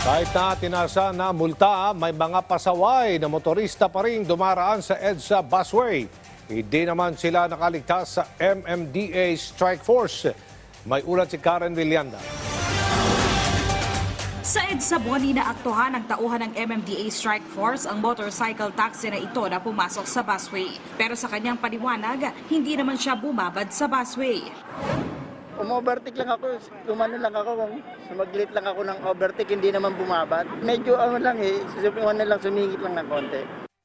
Kahit na tinasa na multa, may mga pasaway na motorista pa rin dumaraan sa EDSA busway. Hindi naman sila nakaligtas sa MMDA Strike Force. May ulat si Karen Villanda. Sa EDSA Boni na aktuhan ng tauhan ng MMDA Strike Force ang motorcycle taxi na ito na pumasok sa busway. Pero sa kanyang paliwanag, hindi naman siya bumabad sa busway. Umovertake lang ako, lumano lang ako, kung sumaglit lang ako ng overtake, hindi naman bumabat. Medyo ano lang eh, susupiwan na lang, sumingit lang ng konti.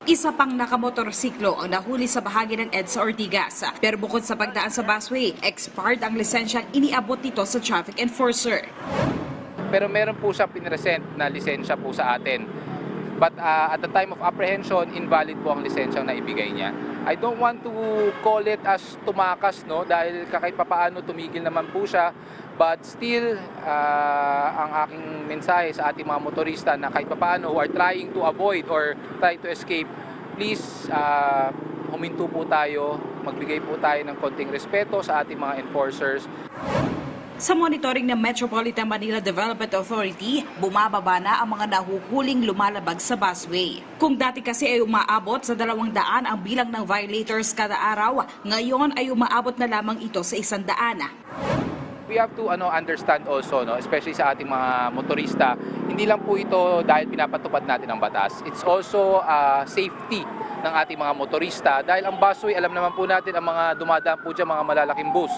Isa pang nakamotorsiklo ang nahuli sa bahagi ng EDSA Ortigas. Pero bukod sa pagdaan sa busway, expired ang lisensyang iniabot nito sa traffic enforcer. pero meron po siyang pinresent na lisensya po sa atin. But uh, at the time of apprehension, invalid po ang lisensyang na ibigay niya. I don't want to call it as tumakas, no? Dahil kahit papaano tumigil naman po siya. But still, uh, ang aking mensahe sa ating mga motorista na kahit papaano who are trying to avoid or try to escape, please uh, huminto po tayo, magbigay po tayo ng konting respeto sa ating mga enforcers. Sa monitoring ng Metropolitan Manila Development Authority, bumababa na ang mga nahuhuling lumalabag sa busway. Kung dati kasi ay umaabot sa dalawang daan ang bilang ng violators kada araw, ngayon ay umaabot na lamang ito sa isang daan. we have to ano understand also no especially sa ating mga motorista hindi lang po ito dahil pinapatupad natin ang batas it's also uh, safety ng ating mga motorista dahil ang busway alam naman po natin ang mga dumadaan po dyan mga malalaking bus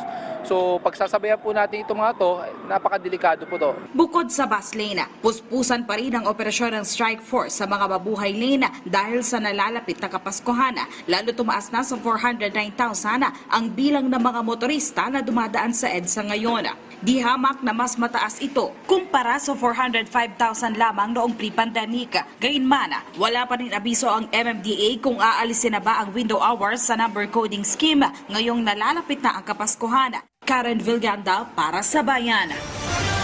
so pagsasabayan po natin itong mga to napakadelikado po to Bukod sa bus lane, puspusan pa rin ang operasyon ng strike force sa mga mabuhay lane dahil sa nalalapit na kapaskuhan. Lalo tumaas na sa 409,000 ang bilang ng mga motorista na dumadaan sa EDSA ngayon. Di hamak na mas mataas ito kumpara sa 405,000 lamang noong pre-pandemic. Gayunman, wala pa rin abiso ang MMDA kung aalisin na ba ang window hours sa number coding scheme ngayong nalalapit na ang kapaskuhan. Karen Vilganda para sa Bayan.